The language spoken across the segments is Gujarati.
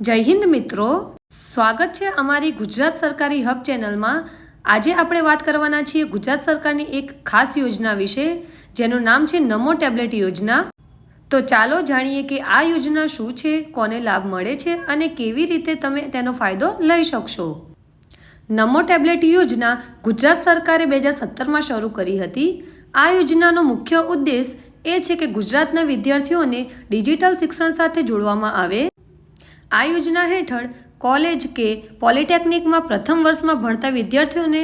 જય હિન્દ મિત્રો. સ્વાગત છે અમારી ગુજરાત સરકારી હબ ચેનલમાં. આજે આપણે વાત કરવાના છીએ ગુજરાત સરકારની એક ખાસ યોજના વિશે, જેનું નામ છે નમો ટેબ્લેટ યોજના. તો ચાલો જાણીએ કે આ યોજના શું છે, કોને લાભ મળે છે અને કેવી રીતે તમે તેનો ફાયદો લઈ શકશો. નમો ટેબ્લેટ યોજના ગુજરાત સરકારે બે હજાર સત્તરમાં શરૂ કરી હતી. આ યોજનાનો મુખ્ય ઉદ્દેશ એ છે કે ગુજરાતના વિદ્યાર્થીઓને ડિજિટલ શિક્ષણ સાથે જોડવામાં આવે. આ યોજના હેઠળ કોલેજ કે પોલિટેકનિકમાં પ્રથમ વર્ષમાં ભણતા વિદ્યાર્થીઓને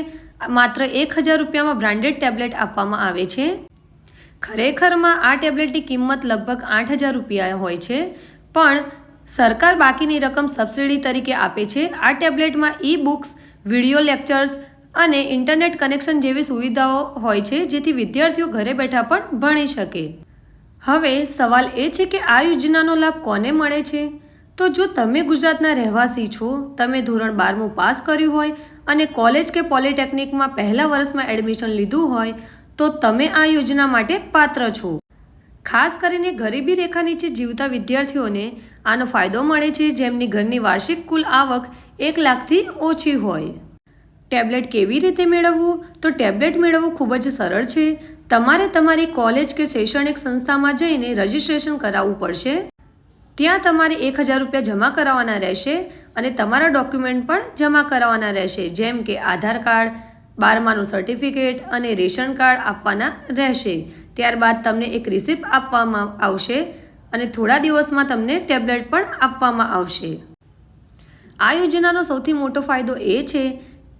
માત્ર એક હજાર રૂપિયામાં બ્રાન્ડેડ ટેબ્લેટ આપવામાં આવે છે. ખરેખરમાં આ ટેબ્લેટની કિંમત લગભગ આઠ હજાર રૂપિયા હોય છે. પણ સરકાર બાકીની રકમ સબસિડી તરીકે આપે છે. આ ટેબ્લેટમાં ઈ બુક્સ વીડિયો લેક્ચર્સ અને ઇન્ટરનેટ કનેક્શન જેવી સુવિધાઓ હોય છે, જેથી વિદ્યાર્થીઓ ઘરે બેઠા પણ ભણી શકે. હવે સવાલ એ છે કે આ યોજનાનો લાભ કોને મળે છે? તો જો તમે ગુજરાતના રહેવાસી છો, તમે ધોરણ બારમું પાસ કર્યું હોય અને કોલેજ કે પોલિટેકનિકમાં પહેલા વર્ષમાં એડમિશન લીધું હોય, તો તમે આ યોજના માટે પાત્ર છો. ખાસ કરીને ગરીબી રેખા નીચે જીવતા વિદ્યાર્થીઓને આનો ફાયદો મળે છે, જેમની ઘરની વાર્ષિક કુલ આવક એક લાખથી ઓછી હોય. ટેબ્લેટ કેવી રીતે મેળવવું? તો ટેબ્લેટ મેળવવું ખૂબ જ સરળ છે. તમારે તમારી કોલેજ કે શૈક્ષણિક સંસ્થામાં જઈને રજિસ્ટ્રેશન કરાવવું પડશે. ત્યાં તમારે એક હજાર રૂપિયા જમા કરાવવાના રહેશે અને તમારા ડોક્યુમેન્ટ પણ જમા કરાવવાના રહેશે. જેમ કે આધાર કાર્ડ, બારમાનું સર્ટિફિકેટ અને રેશન કાર્ડ આપવાના રહેશે. ત્યારબાદ તમને એક રિસિપ્ટ આપવામાં આવશે અને થોડા દિવસમાં તમને ટેબ્લેટ પણ આપવામાં આવશે. આ યોજનાનો સૌથી મોટો ફાયદો એ છે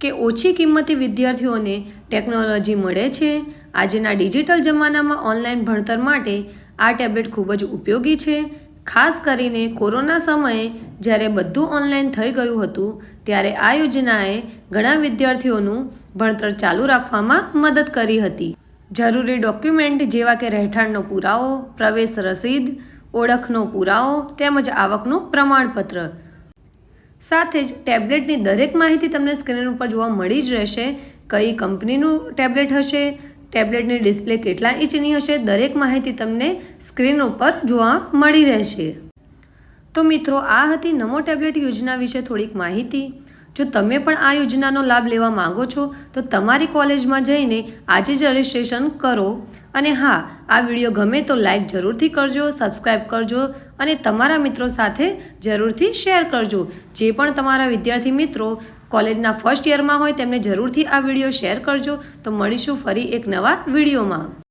કે ઓછી કિંમતે વિદ્યાર્થીઓને ટેકનોલોજી મળે છે. આજના ડિજિટલ જમાનામાં ઓનલાઈન ભણતર માટે આ ટેબ્લેટ ખૂબ જ ઉપયોગી છે. ખાસ કરીને કોરોના સમયે જ્યારે બધું ઓનલાઈન થઈ ગયું હતું, ત્યારે આ યોજનાએ ઘણા વિદ્યાર્થીઓનું ભણતર ચાલુ રાખવામાં મદદ કરી હતી. જરૂરી ડોક્યુમેન્ટ જેવા કે રહેઠાણનો પુરાવો, પ્રવેશ રસીદ, ઓળખનો પુરાવો તેમજ આવકનું પ્રમાણપત્ર. સાથે જ ટેબ્લેટની દરેક માહિતી તમને સ્ક્રીન ઉપર જોવા મળી જ રહેશે. કઈ કંપનીનું ટેબ્લેટ હશે ટેબ્લેટની ડિસ્પ્લે કેટલા ઇંચની હશે દરેક માહિતી તમને સ્ક્રીન ઉપર જોવા મળી રહેશે. તો મિત્રો, આ હતી નમો ટેબ્લેટ યોજના વિશે થોડીક માહિતી. જો તમે પણ આ યોજનાનો લાભ લેવા માંગો છો, તો તમારી કોલેજમાં જઈને આજે જ રજિસ્ટ્રેશન કરો. અને હા, આ વીડિયો ગમે તો લાઈક જરૂરથી કરજો સબસ્ક્રાઈબ કરજો અને તમારા મિત્રો સાથે જરૂરથી શેર કરજો. જે પણ તમારા વિદ્યાર્થી મિત્રો કોલેજના ફર્સ્ટ યરમાં હોય તેમને જરૂરથી આ વીડિયો શેર કરજો. તો મળીશું ફરી એક નવા વિડીયોમાં.